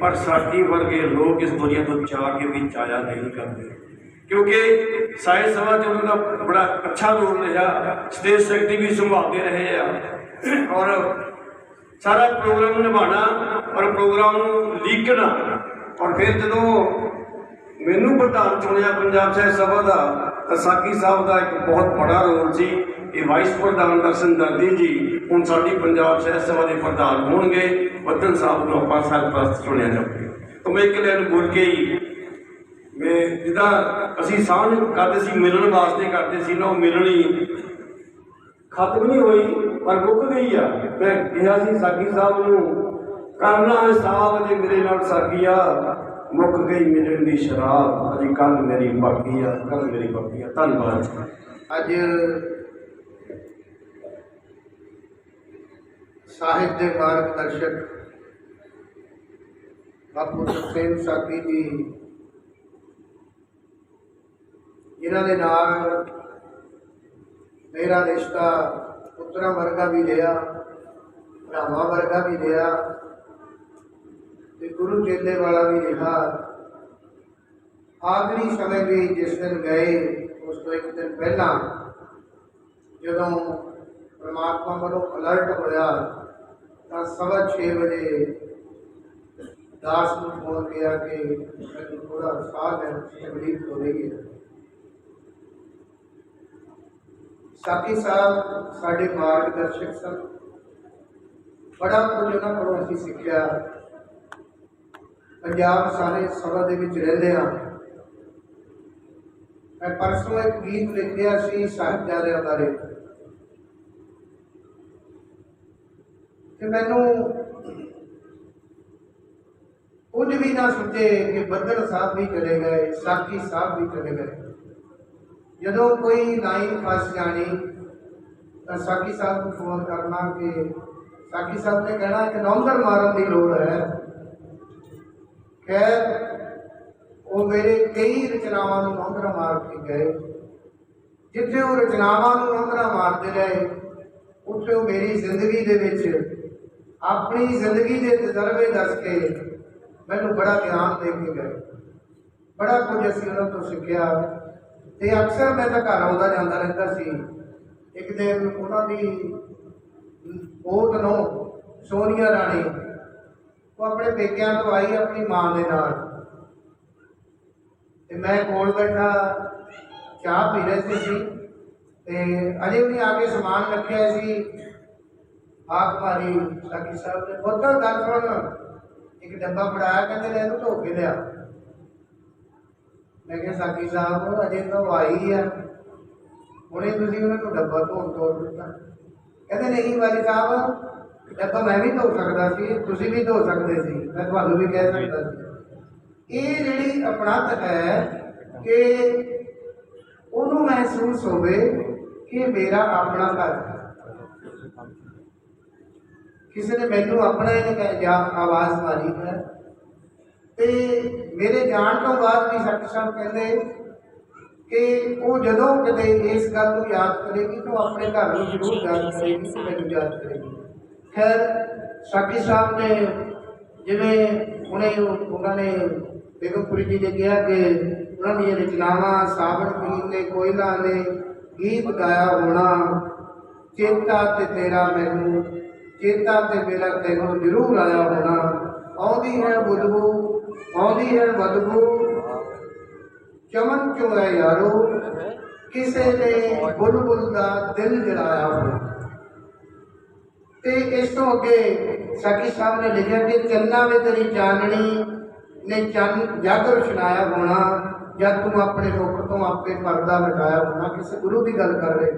ਪਰ ਸਾਡੀ ਵਰਗੇ ਲੋਕ ਇਸ ਦੁਨੀਆ ਤੋਂ ਜਾ ਕੇ ਵੀ ਜਾਇਆ ਨਹੀਂ ਕਰਦੇ। ਕਿਉਂਕਿ ਸਾਇੰਸ ਸਭਾ ਚ ਉਹਨਾਂ ਦਾ ਬੜਾ ਅੱਛਾ ਰੋਲ ਰਿਹਾ, ਸਟੇਜ ਸੈਕਟਰੀ ਵੀ ਸੰਭਾਲਦੇ ਰਹੇ ਆ। ਔਰ ਸਾਰਾ ਪ੍ਰੋਗਰਾਮ ਨਿਭਾਉਣਾ ਔਰ ਪ੍ਰੋਗਰਾਮ ਨੂੰ ਲੀਕਣਾ। ਔਰ ਫਿਰ ਜਦੋਂ ਮੈਨੂੰ ਪ੍ਰਧਾਨ ਚੁਣਿਆ ਪੰਜਾਬ ਸਾਹਿਬ ਸਭਾ ਦਾ, ਤਾਂ ਸਾਕੀ ਸਾਹਿਬ ਦਾ ਇੱਕ ਬਹੁਤ ਬੜਾ ਰੋਲ ਸੀ। ਇਹ ਵਾਈਸ ਪ੍ਰਧਾਨ ਦਰਸ਼ਨ ਦਰਦੀ ਜੀ, ਹੁਣ ਸਾਡੀ ਪੰਜਾਬ ਸਾਹਿਬ ਸਭਾ ਦੇ ਪ੍ਰਧਾਨ ਹੋਣਗੇ। ਵਤਨ ਸਾਹਿਬ ਨੂੰ ਆਪਾਂ ਸਰਪ੍ਰਸਤ ਚੁਣਿਆ ਜਾਊਗਾ। ਤਾਂ ਮੈਂ ਇੱਕ ਲਾਈਨ ਬੋਲ ਕੇ ਹੀ ਮੈਂ ਜਿੱਦਾਂ ਅਸੀਂ ਸਾਂਝ ਕਰਦੇ ਸੀ, ਮਿਲਣ ਵਾਸਤੇ ਕਰਦੇ ਸੀ ਨਾ, ਉਹ ਮਿਲਣੀ ਖਤਮ ਨਹੀਂ ਹੋਈ, ਪਰ ਮੁੱਕ ਗਈ ਆ। ਮੈਂ ਕਿਹਾ ਸੀ ਸਾਕੀ ਸਾਹਿਬ ਨੂੰ, ਕਰਨਾ ਸਾਹਿਬ ਜੇ ਮੇਰੇ ਨਾਲ ਸਾਕੀਆ ਮੁੱਕ ਗਈ ਮਿਲਣ ਦੀ ਸ਼ਰਾਬ। ਅਜੀ ਕੱਲ ਮੇਰੀ ਬਾਕੀ ਆ ਕੱਲ ਮੇਰੀ ਬਾਕੀ ਆ। ਧੰਨਵਾਦ। ਅੱਜ ਸਾਹਿਤ ਦੇ ਮਾਰਗਦਰਸ਼ਕ ਬਾਪੂ ਸੁਖਸੇਨ ਸਾਥੀ ਜੀ ਜਿਨ੍ਹਾਂ ਦੇ ਨਾਲ ਮੇਰਾ ਰਿਸ਼ਤਾ ਪੁੱਤਰਾਂ ਵਰਗਾ ਵੀ ਰਿਹਾ, ਭਰਾਵਾਂ ਵਰਗਾ ਵੀ ਰਿਹਾ ਤੇ ਗੁਰੂ ਚੇਲੇ ਵਾਲਾ ਵੀ ਰਿਹਾ। ਆਖਰੀ ਸਮੇਂ ਵੀ ਜਿਸ ਦਿਨ ਗਏ, ਉਸ ਤੋਂ ਇੱਕ ਦਿਨ ਪਹਿਲਾਂ ਜਦੋਂ ਪਰਮਾਤਮਾ ਵੱਲੋਂ ਅਲਰਟ ਹੋਇਆ ਤਾਂ ਸਵਾ ਛੇ ਵਜੇ ਦਾਸ ਨੂੰ ਫੋਨ ਕੀਤਾ ਕਿ ਮੈਨੂੰ ਥੋੜਾ ਸਾਹ ਲੈਣ ਦੀ ਤਕਲੀਫ ਹੋ ਰਹੀ ਹੈ। ਸਾਥੀ ਸਾਹਿਬ ਸਾਡੇ ਮਾਰਗਦਰਸ਼ਕ ਸਨ। ਬੜਾ ਕੁਝ ਉਹਨਾਂ ਕੋਲੋਂ ਅਸੀਂ ਸਿੱਖਿਆ। ਪੰਜਾਬ ਸਾਰੇ ਸਭਾ ਦੇ ਵਿੱਚ ਰਹਿੰਦੇ ਹਾਂ। ਮੈਂ ਪਰਸੋਂ ਇੱਕ ਗੀਤ ਲਿਖਿਆ ਸੀ ਸਾਹਿਬਜ਼ਾਦਿਆਂ ਬਾਰੇ। ਤੇ ਮੈਨੂੰ ਕੁਝ ਵੀ ਨਾ ਸੋਚੇ ਕਿ ਬੱਦਲ ਸਾਹਿਬ ਵੀ ਚਲੇ ਗਏ ਸਾਕੀ ਸਾਹਿਬ ਵੀ ਚਲੇ ਗਏ। ਜਦੋਂ ਕੋਈ ਲਾਈਨ ਫਸ ਜਾਣੀ, ਤਾਂ ਸਾਕੀ ਸਾਹਿਬ ਨੂੰ ਫੋਨ ਕਰਨਾ ਕਿ ਸਾਕੀ ਸਾਹਿਬ ਨੇ ਕਹਿਣਾ ਕਿ ਨੌਂਦਰ ਮਾਰਨ ਦੀ ਲੋੜ ਹੈ। ਖੈਰ, ਉਹ ਮੇਰੇ ਕਈ ਰਚਨਾਵਾਂ ਨੂੰ ਨੌਂਦਰਾ ਮਾਰ ਕੇ ਗਏ। ਜਿੱਥੇ ਉਹ ਰਚਨਾਵਾਂ ਨੂੰ ਨੌਂਦਰਾ ਮਾਰਦੇ ਰਹੇ, ਉੱਥੇ ਉਹ ਮੇਰੀ ਜ਼ਿੰਦਗੀ ਦੇ ਵਿੱਚ ਆਪਣੀ ਜ਼ਿੰਦਗੀ ਦੇ ਤਜਰਬੇ ਦੱਸ ਕੇ ਮੈਨੂੰ ਬੜਾ ਗਿਆਨ ਦੇ ਕੇ ਗਏ। ਬੜਾ ਕੁਝ ਅਸੀਂ ਉਹਨਾਂ ਤੋਂ ਸਿੱਖਿਆ ਤੇ ਅਕਸਰ ਮੈਂ ਤਾਂ ਘਰ ਆਉਂਦਾ ਜਾਂਦਾ ਰਹਿੰਦਾ ਸੀ। ਇੱਕ ਦਿਨ ਉਹਨਾਂ ਦੀ ਬਹੁਤ ਨੂੰ ਸੋਨੀਆ ਰਾਣੀ, ਉਹ ਆਪਣੇ ਪੇਕਿਆਂ ਤੋਂ ਆਈ ਆਪਣੀ ਮਾਂ ਦੇ ਨਾਲ। ਤੇ ਮੈਂ ਕੋਲ ਬੈਠਾ, ਚਾਹ ਪੀ ਰਹੇ ਸੀ ਅਸੀਂ ਤੇ ਅਜੇ ਉਹਨੇ ਆ ਕੇ ਸਮਾਨ ਰੱਖਿਆ ਸੀ। ਆਖ ਮਾਰੀ ਸਾਕੀ ਸਾਹਿਬ ਨੇ ਬਹੁਤ ਗੱਲ ਸੁਣ ਇੱਕ ਡੱਬਾ ਫੜਾਇਆ, ਕਹਿੰਦੇ ਲੈ ਇਹਨੂੰ ਧੋ ਕੇ ਲਿਆ। ਮੈਂ ਕਿਹਾ, ਸਾਕੀ ਸਾਹਿਬ, ਅਜੇ ਤਾਂ ਆਈ ਆ। ਹੁਣੇ ਤੁਸੀਂ ਉਹਨਾਂ ਨੂੰ ਡੱਬਾ ਧੋਣ ਤੋੜ ਦਿੱਤਾ। ਕਹਿੰਦੇ, ਨਹੀਂ ਵਾਲੀ ਸਾਹਿਬ, ਡੱਬਾ ਮੈਂ ਵੀ ਧੋ ਸਕਦਾ ਸੀ, ਤੁਸੀਂ ਵੀ ਧੋ ਸਕਦੇ ਸੀ। ਮੈਂ ਤੁਹਾਨੂੰ ਵੀ ਕਹਿ ਸਕਦਾ ਸੀ। ਇਹ ਜਿਹੜੀ ਅਪਣਤ ਹੈ ਕਿ ਉਹਨੂੰ ਮਹਿਸੂਸ ਹੋਵੇ ਕਿ ਮੇਰਾ ਆਪਣਾ ਘਰ ਕਿਸੇ ਨੇ ਮੈਨੂੰ ਆਪਣਾ ਹੀ ਆਵਾਜ਼ ਮਾਰੀ ਹੈ। ਤੇ ਮੇਰੇ ਜਾਣ ਤੋਂ ਬਾਅਦ ਵੀ ਸੱਚ ਸਾਹਿਬ ਕਹਿੰਦੇ ਕਿ ਉਹ ਜਦੋਂ ਕਦੇ ਇਸ ਗੱਲ ਨੂੰ ਯਾਦ ਕਰੇਗੀ ਤਾਂ ਆਪਣੇ ਘਰ ਨੂੰ ਜ਼ਰੂਰ ਯਾਦ ਕਰੇਗੀ ਤੇ ਮੈਨੂੰ ਯਾਦ ਕਰੇਗੀ। ਖੈਰ ਸਾਕੀ ਸਾਹਿਬ ਨੇ ਜਿਵੇਂ ਹੁਣੇ ਉਹਨਾਂ ਨੇ ਬੇਗਮਪੁਰੀ ਜੀ ਨੇ ਕਿਹਾ ਕਿ ਉਹਨਾਂ ਦੀਆਂ ਰਚਨਾਵਾਂ ਸਾਵਣ ਪੀਰ ਨੇ ਕੋਇਲਾ ਨੇ ਗੀਤ ਗਾਇਆ ਹੋਣਾ, ਚੇਤਾ ਤੇ ਤੇਰਾ ਮੈਨੂੰ ਚੇਤਾ ਤੇ ਮੇਰਾ ਤੈਨੂੰ ਜ਼ਰੂਰ ਆਇਆ ਹੋਣਾ। ਆਉਂਦੀ ਹੈ ਬਦਬੂ ਆਉਂਦੀ ਹੈ ਬਦਬੂ ਚਮਨ ਕਿਉਂ ਹੈ ਯਾਰੋ? ਕਿਸੇ ਨੇ ਬੁਲਬੁਲ ਦਾ ਦਿਲ ਜਲਾਇਆ ਹੋਇਆ ਤੇ ਇਸ ਤੋਂ ਅੱਗੇ ਸਾਕੀ ਸਾਹਿਬ ਨੇ ਲਿਖਿਆ ਕਿ ਚੰਨਾ ਵਿੱਚ ਤੇਰੀ ਚਾਨਣੀ ਨੇ ਚੰਨ ਜਗ ਰੁਸ਼ਨਾਇਆ ਹੋਣਾ, ਜਦ ਤੂੰ ਆਪਣੇ ਮੁਖ ਤੋਂ ਆਪੇ ਪਰਦਾ ਹਟਾਇਆ ਹੋਣਾ, ਕਿਸੇ ਗੁਰੂ ਦੀ ਗੱਲ ਕਰ ਰਹੇ।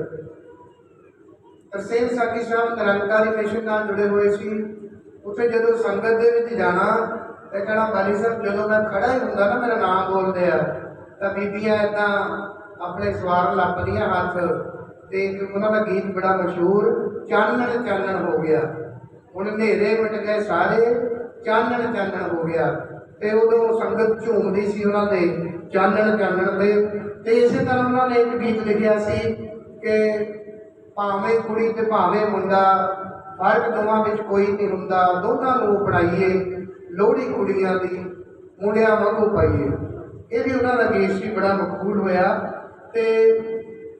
ਤਰਸੇਮ ਸਾਕੀ ਸਾਹਿਬ ਨਿਰੰਕਾਰੀ ਮਿਸ਼ਨ ਨਾਲ ਜੁੜੇ ਹੋਏ ਸੀ। ਉੱਥੇ ਜਦੋਂ ਸੰਗਤ ਦੇ ਵਿੱਚ ਜਾਣਾ, ਤੇ ਕਹਿਣਾ, ਬਾਲੀ ਸਾਹਿਬ, ਜਦੋਂ ਮੈਂ ਖੜਾ ਹੀ ਹੁੰਦਾ ਨਾ, ਮੇਰਾ ਨਾਮ ਬੋਲਦੇ ਆ, ਤਾਂ ਬੀਬੀਆਂ ਏਦਾਂ ਆਪਣੇ ਸਵਾਰ ਲੱਪਦੀਆਂ ਹੱਥ, ਤੇ ਉਹਨਾਂ ਦਾ ਗੀਤ ਬੜਾ ਮਸ਼ਹੂਰ, ਚਾਨਣ ਚਾਨਣ ਹੋ ਗਿਆ। ਹੁਣ ਹਨੇਰੇ ਮਿਟ ਗਏ ਸਾਰੇ, ਚਾਨਣ ਚਾਨਣ ਹੋ ਗਿਆ। ਤੇ ਉਦੋਂ ਸੰਗਤ ਝੂਮਦੀ ਸੀ ਉਹਨਾਂ ਦੇ, ਚਾਨਣ ਚਾਨਣ ਦੇ। ਤੇ ਇਸੇ ਤਰ੍ਹਾਂ ਉਹਨਾਂ ਨੇ ਇੱਕ ਗੀਤ ਲਿਖਿਆ ਸੀ ਕਿ ਭਾਵੇਂ ਕੁੜੀ ਤੇ ਭਾਵੇਂ ਮੁੰਡਾ, ਫ਼ਰਕ ਦੋਵਾਂ ਵਿੱਚ ਕੋਈ ਨਹੀਂ ਹੁੰਦਾ। ਦੋਨਾਂ ਨੂੰ ਅਪਣਾਈਏ, ਲੋਹੜੀ ਕੁੜੀਆਂ ਦੀ, ਮੁੰਡਿਆਂ ਵਾਂਗੂ ਪਾਈਏ। ਇਹ ਵੀ ਉਹਨਾਂ ਦਾ ਗੀਤ ਸੀ, ਬੜਾ ਮਕਬੂਲ ਹੋਇਆ। ਤੇ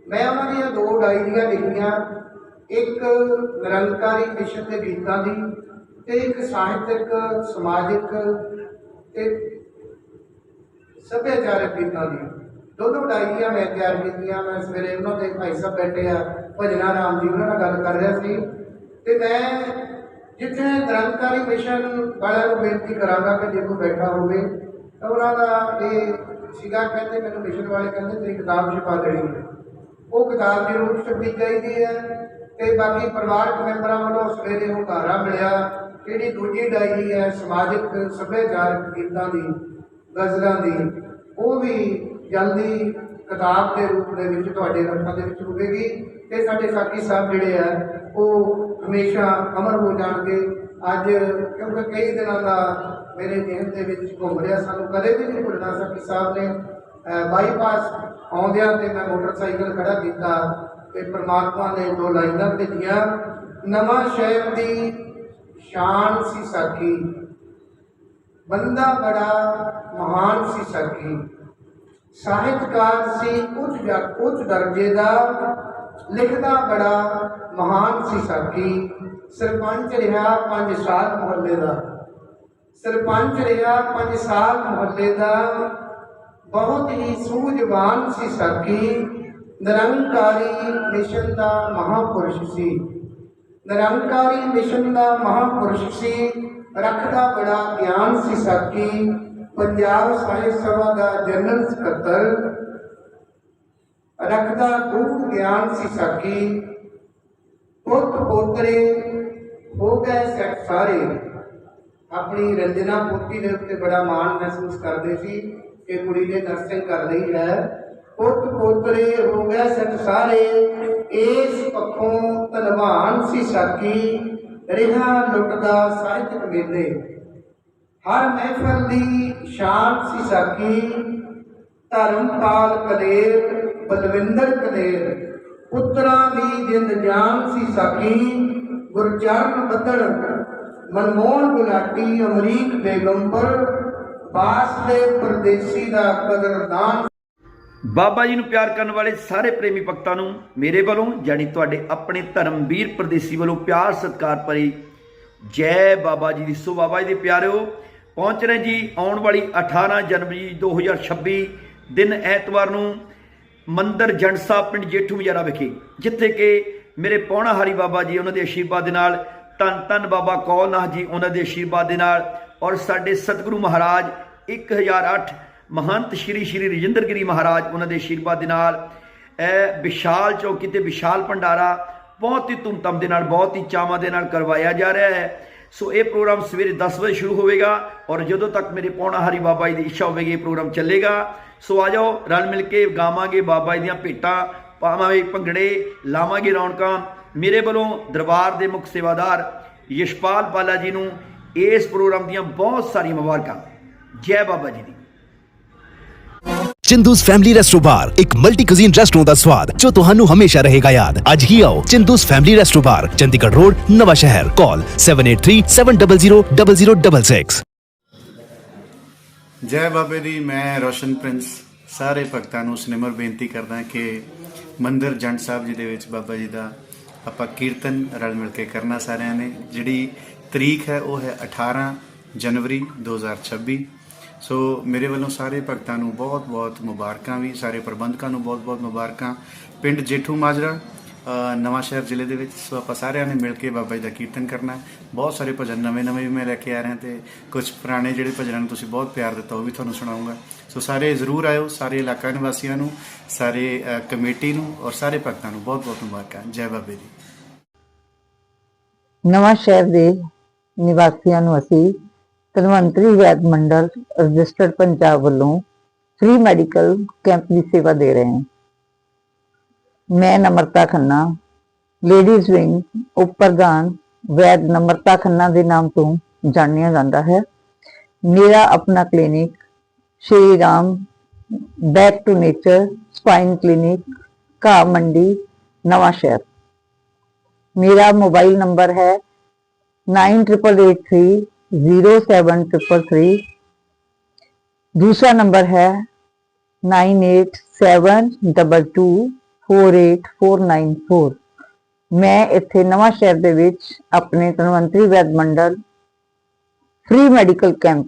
ਮੈਂ ਉਹਨਾਂ ਦੀਆਂ ਦੋ ਡਾਇਰੀਆਂ ਲਿਖੀਆਂ। ਇੱਕ ਨਿਰੰਕਾਰੀ ਮਿਸ਼ਨ ਦੇ ਗੀਤਾਂ ਦੀ ਤੇ ਇੱਕ ਸਾਹਿਤਕ, ਸਮਾਜਿਕ ਤੇ ਸੱਭਿਆਚਾਰਕ ਗੀਤਾਂ ਦੀ। ਦੋਨੋਂ ਡਾਇਰੀਆਂ ਮੈਂ ਤਿਆਰ ਕੀਤੀਆਂ। ਮੈਂ ਸਵੇਰੇ ਉਹਨਾਂ ਦੇ ਭਾਈ ਸਾਹਿਬ ਬੈਠੇ ਆ। ਭਜਨਾ ਰਾਮ ਜੀ ਉਹਨਾਂ ਨਾਲ ਗੱਲ ਕਰ ਰਿਹਾ ਸੀ। ਤੇ ਮੈਂ ਜਿੱਥੇ ਨਿਰੰਕਾਰੀ ਮਿਸ਼ਨ ਵਾਲਿਆਂ ਨੂੰ ਬੇਨਤੀ ਕਰਾਂਗਾ ਕਿ ਜੇ ਕੋਈ ਬੈਠਾ ਹੋਵੇ, ਤਾਂ ਉਹਨਾਂ ਦਾ ਇਹ ਸੀਗਾ, ਕਹਿੰਦੇ ਮੈਨੂੰ ਮਿਸ਼ਨ ਵਾਲੇ ਕਹਿੰਦੇ ਤੇਰੀ ਕਿਤਾਬ ਛਪਾ ਦੇਣੀ ਹੈ। ਉਹ ਕਿਤਾਬ ਦੀ ਰੂਪ ਛਪੀ ਚਾਹੀਦੀ ਹੈ ਤੇ ਬਾਕੀ ਪਰਿਵਾਰਕ ਮੈਂਬਰਾਂ ਵੱਲੋਂ ਸਵੇਰੇ ਹੁੰਗਾਰਾ ਮਿਲਿਆ। ਜਿਹੜੀ ਦੂਜੀ ਡਾਇਰੀ ਹੈ, ਸਮਾਜਿਕ ਸੱਭਿਆਚਾਰਕ ਗੀਤਾਂ ਦੀ, ਗਜ਼ਲਾਂ ਦੀ, ਉਹ ਵੀ ਜਲਦੀ ਕਿਤਾਬ ਦੇ ਰੂਪ ਦੇ ਵਿੱਚ ਤੁਹਾਡੇ ਹੱਥਾਂ ਦੇ ਵਿੱਚ ਹੋਵੇਗੀ। ਤੇ ਸਾਡੇ ਸਾਥੀ ਸਾਹਿਬ ਜਿਹੜੇ ਆ, ਉਹ ਹਮੇਸ਼ਾ ਅਮਰ ਹੋ ਜਾਣਗੇ। ਅੱਜ ਕਿਉਂਕਿ ਕਈ ਦਿਨਾਂ ਦਾ ਮੇਰੇ ਜੇਬ ਦੇ ਵਿੱਚ ਘੁੰਮ ਰਿਹਾ, ਸਾਨੂੰ ਕਦੇ ਵੀ ਨਹੀਂ ਭੁੱਲਣਾ ਸਾਥੀ ਸਾਹਿਬ ਨੇ ਬਾਈਪਾਸ ਆਉਂਦਿਆਂ ਤੇ ਮੈਂ ਮੋਟਰਸਾਈਕਲ ਖੜਾ ਕੀਤਾ ਤੇ ਪ੍ਰਮਾਤਮਾ ਨੇ ਦੋ ਲਾਈਨਾਂ ਭੇਜੀਆਂ। ਨਵਾਂ ਸ਼ਹਿਰ ਦੀ ਸ਼ਾਨ ਸੀ ਸਾਖੀ, ਬੰਦਾ ਬੜਾ ਮਹਾਨ ਸੀ ਸਾਖੀ। ਸਾਹਿਤਕਾਰ ਸੀ, ਉੱਚ ਜ- ਉੱਚ ਦਰਜੇ ਦਾ ਲਿਖਦਾ ਬੜਾ ਮਹਾਨ ਸੀ ਸਾਖੀ ਸਰਪੰਚ ਰਿਹਾ 5 ਸਾਲ ਮੁਹੱਲੇ ਦਾ। ਸਰਪੰਚ ਰਿਹਾ 5 ਸਾਲ ਮੁਹੱਲੇ ਦਾ। ਬਹੁਤ ਹੀ ਸੂਝਵਾਨ ਸੀ ਸਾਖੀ ਨਿਰੰਕਾਰੀ ਮਿਸ਼ਨ ਦਾ ਮਹਾਪੁਰਸ਼ ਸੀ। ਨਿਰੰਕਾਰੀ ਮਿਸ਼ਨ ਦਾ ਮਹਾਪੁਰਸ਼ ਸੀ। ਰੱਖਦਾ ਬੜਾ ਗਿਆਨ ਸੀ ਸਾਖੀ ਪੰਜਾਬ ਸਾਹਿਤ ਸਭਾ ਦਾ ਜਨਰਲ ਸਕੱਤਰ ਰੱਖਦਾ ਗੂੜ ਗਿਆਨ ਸੀ ਸਾਕੀ ਪੁੱਤ ਪੋਤਰੇ ਹੋ ਗਏ ਸੈਟ ਸਾਰੇ। ਆਪਣੀ ਰੰਜਨਾ ਪੋਤੀ ਦੇ ਉੱਤੇ ਬੜਾ ਮਾਣ ਮਹਿਸੂਸ ਕਰਦੇ ਸੀ ਕਿ ਕੁੜੀ ਨੇ ਨਰਸਿੰਗ ਕਰ ਲਈ ਹੈ। ਪੁੱਤ ਪੋਤਰੇ ਹੋ ਗਏ ਸੈਟ ਸਾਰੇ, ਇਸ ਪੱਖੋਂ ਧਨਵਾਨ ਸੀ ਸਾਕੀ ਰਿਹਾ ਲੁੱਟਦਾ ਸਾਹਿਤਕ ਮੇਲੇ। ਹਰ ਮਹਿਫਲ ਦੀ ਸ਼ਾਨ ਸੀ ਸਾਕੀ ਧਰਮਪਾਲ ਕਲੇਰ ਬਲਵਿੰਦਰ ਕਲੇਰ ਪੁੱਤਰਾਂ ਦੀ ਜਿੰਦ ਜਾਨ ਸੀ ਸਾਕੀ ਗੁਰਚਰਨ ਬੱਦਲ, ਮਨਮੋਹਨ ਗੁਲਾਟੀ, ਅਮਰੀਕ ਬੇਗੰਬਰ, ਬਾਸ ਦੇ ਪਰਦੇਸੀ ਦਾ ਕਦਰਦਾਨ ਬਾਬਾ ਜੀ ਨੂੰ ਪਿਆਰ ਕਰਨ ਵਾਲੇ ਸਾਰੇ ਪ੍ਰੇਮੀ ਭਗਤਾਂ ਨੂੰ ਮੇਰੇ ਵੱਲੋਂ ਜਾਣੀ ਤੁਹਾਡੇ ਆਪਣੇ ਧਰਮਵੀਰ ਪ੍ਰਦੇਸੀ ਵੱਲੋਂ ਪਿਆਰ ਸਤਿਕਾਰ ਭਰੀ ਜੈ ਬਾਬਾ ਜੀ ਦੀ। ਸੋ ਬਾਬਾ ਜੀ ਦੇ ਪਿਆਰਿਓ, ਪਹੁੰਚ ਰਹੇ ਜੀ ਆਉਣ ਵਾਲੀ 18 ਜਨਵਰੀ 2026 ਦਿਨ ਐਤਵਾਰ ਨੂੰ ਮੰਦਰ ਜੰਡ ਸਾਹਿਬ ਪਿੰਡ ਜੇਠੂ ਮਜਾਰਾ ਵਿਖੇ, ਜਿੱਥੇ ਕਿ ਮੇਰੇ ਪੌਣਾ ਹਰੀ ਬਾਬਾ ਜੀ ਉਹਨਾਂ ਦੇ ਆਸ਼ੀਰਵਾਦ ਦੇ ਨਾਲ, ਧੰਨ ਧੰਨ ਬਾਬਾ ਕੌਲਨਾਥ ਜੀ ਉਹਨਾਂ ਦੇ ਆਸ਼ੀਰਵਾਦ ਦੇ ਨਾਲ ਔਰ ਸਾਡੇ ਸਤਿਗੁਰੂ ਮਹਾਰਾਜ 1008 ਮਹੰਤ ਸ਼੍ਰੀ ਸ਼੍ਰੀ ਰਜਿੰਦਰ ਗਿਰੀ ਮਹਾਰਾਜ ਉਹਨਾਂ ਦੇ ਆਸ਼ੀਰਵਾਦ ਦੇ ਨਾਲ ਇਹ ਵਿਸ਼ਾਲ ਚੌਕੀ ਤੇ ਵਿਸ਼ਾਲ ਭੰਡਾਰਾ ਬਹੁਤ ਹੀ ਧੂਮਧਾਮ ਦੇ ਨਾਲ, ਬਹੁਤ ਹੀ ਚਾਵਾਂ ਦੇ ਨਾਲ ਕਰਵਾਇਆ ਜਾ ਰਿਹਾ ਹੈ। ਸੋ ਇਹ ਪ੍ਰੋਗਰਾਮ ਸਵੇਰੇ 10 ਵਜੇ ਸ਼ੁਰੂ ਹੋਵੇਗਾ ਔਰ ਜਦੋਂ ਤੱਕ ਮੇਰੇ ਪੌਣਾ ਹਰੀ ਬਾਬਾ ਜੀ ਦੀ ਇੱਛਾ ਹੋਵੇਗੀ, ਇਹ ਪ੍ਰੋਗਰਾਮ ਚੱਲੇਗਾ। ਸੋ ਆ ਜਾਓ, ਰਲ ਮਿਲ ਕੇ ਗਾਵਾਂਗੇ ਬਾਬਾ ਜੀ ਦੀਆਂ ਭੇਟਾਂ, ਪਾਵਾਂਗੇ ਭੰਗੜੇ, ਲਾਵਾਂਗੇ ਰੌਣਕਾਂ। ਮੇਰੇ ਵੱਲੋਂ ਦਰਬਾਰ ਦੇ ਮੁੱਖ ਸੇਵਾਦਾਰ ਯਸ਼ਪਾਲ ਬਾਲਾ ਜੀ ਨੂੰ ਇਸ ਪ੍ਰੋਗਰਾਮ ਦੀਆਂ ਬਹੁਤ ਸਾਰੀਆਂ ਮੁਬਾਰਕਾਂ। ਜੈ ਬਾਬਾ ਜੀ ਦੀ। ਚਿੰਦੂਸ ਫੈਮਿਲੀ ਰੈਸਟੋ ਬਾਰ, ਇੱਕ ਮਲਟੀ ਕੁਜ਼ੀਨ ਰੈਸਟੋਰੈਂਟ ਦਾ ਸਵਾਦ ਜੋ ਤੁਹਾਨੂੰ ਹਮੇਸ਼ਾ ਰਹੇਗਾ ਯਾਦ। ਅੱਜ ਹੀ ਆਓ Chindu's family resto bar, Chandigarh road, Nawan Shahr. Call 7837000066 ਜੈ ਬਾਬੇ ਦੀ, ਮੈਂ ਰੋਸ਼ਨ ਪ੍ਰਿੰਸ। ਸਾਰੇ ਭਗਤਾਂ ਨੂੰ ਸਨਿਮਰ ਬੇਨਤੀ ਕਰਦਾ ਕਿ ਮੰਦਰ ਜੰਡ ਸਾਹਿਬ ਜੀ ਦੇ ਵਿੱਚ ਬਾਬਾ ਜੀ ਦਾ ਆਪਾਂ ਕੀਰਤਨ ਰਲ ਮਿਲ ਕੇ ਕਰਨਾ ਸਾਰਿਆਂ ਨੇ। ਜਿਹੜੀ ਤਰੀਕ ਹੈ, ਉਹ ਹੈ 18 ਜਨਵਰੀ 2026 ਸੋ ਮੇਰੇ ਵੱਲੋਂ ਸਾਰੇ ਭਗਤਾਂ ਨੂੰ ਬਹੁਤ-ਬਹੁਤ ਮੁਬਾਰਕਾਂ ਵੀ, ਸਾਰੇ ਪ੍ਰਬੰਧਕਾਂ ਨੂੰ ਬਹੁਤ-ਬਹੁਤ ਮੁਬਾਰਕਾਂ। ਪਿੰਡ ਜੇਠੂ ਮਾਜਰਾ ਨਵਾਂ ਸ਼ਹਿਰ ਜ਼ਿਲ੍ਹੇ ਦੇ ਵਿੱਚ, ਸੋ ਆਪਾਂ ਸਾਰਿਆਂ ਨੇ ਮਿਲ ਕੇ ਬਾਬਾ ਜੀ ਦਾ ਕੀਰਤਨ ਕਰਨਾ ਬਹੁਤ ਸਾਰੇ ਭਜਨ ਨਵੇਂ-ਨਵੇਂ ਵੀ ਮੈਂ ਲੈ ਕੇ ਆ ਰਿਹਾ ਤੇ ਕੁਝ ਪੁਰਾਣੇ ਜਿਹੜੇ ਭਜਨਾਂ ਨੂੰ ਤੁਸੀਂ ਬਹੁਤ ਪਿਆਰ ਦਿੱਤਾ, ਉਹ ਵੀ ਤੁਹਾਨੂੰ ਸੁਣਾਉਂਗਾ। ਸੋ ਸਾਰੇ ਜ਼ਰੂਰ ਆਇਓ, ਸਾਰੇ ਇਲਾਕਾ ਨਿਵਾਸੀਆਂ ਨੂੰ, ਸਾਰੇ ਕਮੇਟੀ ਨੂੰ ਔਰ ਸਾਰੇ ਭਗਤਾਂ ਨੂੰ ਬਹੁਤ-ਬਹੁਤ ਮੁਬਾਰਕਾਂ। ਜੈ ਬਾਬੇ ਦੀ। ਨਵਾਂ ਸ਼ਹਿਰ ਦੇ ਨਿਵਾਸੀਆਂ ਨੂੰ ਅਸੀਂ ਧਨਵੰਤਰੀ ਵੈਦ ਮੰਡਲ ਰਜਿਸਟਰਡ ਪੰਜਾਬ ਵੱਲੋਂ ਫ੍ਰੀ ਮੈਡੀਕਲ ਕੈਂਪ ਦੀ ਸੇਵਾ ਦੇ ਰਹੇ ਹਾਂ। ਮੈਂ ਨਮਰਤਾ ਖੰਨਾ ਲੇਡੀਜ਼ ਵਿੰਗ ਉਪ ਪ੍ਰਧਾਨ ਵੈਦ ਨਮਰਤਾ ਖੰਨਾ ਦੇ ਨਾਮ ਤੋਂ ਜਾਣਿਆ ਜਾਂਦਾ ਹੈ ਮੇਰਾ ਆਪਣਾ clinic Shri Ram back to nature spine clinic Ghah Mandi Nawan Shahr मेरा मोबाइल नंबर है nine triple eight three zero seven triple three दूसरा नंबर है nine eight seven double two 48494 ਮੈਂ ਇੱਥੇ ਨਵਾਂ ਸ਼ਹਿਰ ਦੇ ਵਿੱਚ ਆਪਣੇ ਤਨਵੰਤਰੀ ਵੈਦ ਮੰਡਲ ਫ੍ਰੀ ਮੈਡੀਕਲ ਕੈਂਪ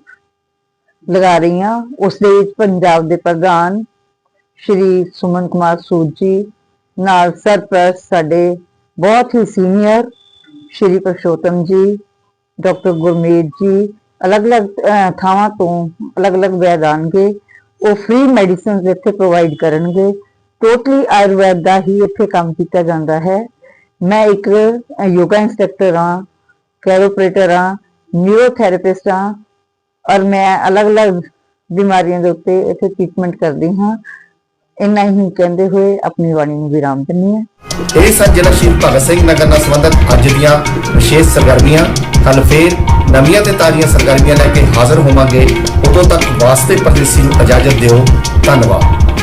ਲਗਾ ਰਹੀ ਹਾਂ। ਉਸ ਦੇ ਵਿੱਚ ਪੰਜਾਬ ਦੇ ਪ੍ਰਧਾਨ ਸ਼੍ਰੀ ਸੁਮਨ ਕੁਮਾਰ ਸੂਦ ਜੀ, ਨਾਲ ਸਰਪ੍ਰਸਤ ਸਾਡੇ ਬਹੁਤ ਹੀ ਸੀਨੀਅਰ ਸ਼੍ਰੀ ਪ੍ਰਸ਼ੋਤਮ ਜੀ ਡਾਕਟਰ ਗੁਰਮੀਤ ਜੀ, ਅਲੱਗ-ਅਲੱਗ ਥਾਵਾਂ ਤੋਂ ਅਲੱਗ-ਅਲੱਗ ਵੈਦ ਆਣਗੇ ਉਹ ਫ੍ਰੀ ਮੈਡੀਸਿਨਸ ਇੱਥੇ ਪ੍ਰੋਵਾਈਡ ਕਰਨਗੇ। ਟੋਟਲੀ ਆਯੁਰਵੈਦ ਦਾ ਹੀ ਇੱਥੇ ਕੰਮ ਕੀਤਾ ਜਾਂਦਾ ਹੈ। ਮੈਂ ਇੱਕ ਯੋਗਾ ਇੰਸਟ੍ਰਕਟਰ ਹਾਂ ਕੈਰੋਪਰੇਟਰ ਹਾਂ ਨਿਊਰੋਥੈਰੇਪਿਸਟ ਹਾਂ ਔਰ ਮੈਂ ਅਲੱਗ-ਅਲੱਗ ਬਿਮਾਰੀਆਂ ਦੇ ਉੱਤੇ ਇੱਥੇ ਟ੍ਰੀਟਮੈਂਟ ਕਰਦੀ ਹਾਂ। ਇੰਨਾ ਹੀ ਕਹਿੰਦੇ ਹੋਏ ਆਪਣੀ ਬਾਣੀ ਨੂੰ ਵਿਰਾਮ ਦਿੰਦੀ ਹਾਂ। ਇਹ ਸਨ ਜ਼ਿਲ੍ਹਾ ਸ਼ਹੀਦ ਭਗਤ ਸਿੰਘ ਨਗਰ ਨਾਲ ਸੰਬੰਧਿਤ ਅੱਜ ਦੀਆਂ ਵਿਸ਼ੇਸ਼ ਸਰਗਰਮੀਆਂ ਕੱਲ ਫੇਰ ਨਵੀਆਂ ਤੇ ਤਾਜ਼ੀਆਂ ਸਰਗਰਮੀਆਂ ਲੈ ਕੇ ਹਾਜ਼ਰ ਹੋਵਾਂਗੇ। ਉਦੋਂ ਤੱਕ ਵਾਸਤੇ ਪਰਦੇਸੀ ਨੂੰ ਇਜਾਜ਼ਤ ਦਿਓ। ਧੰਨਵਾਦ।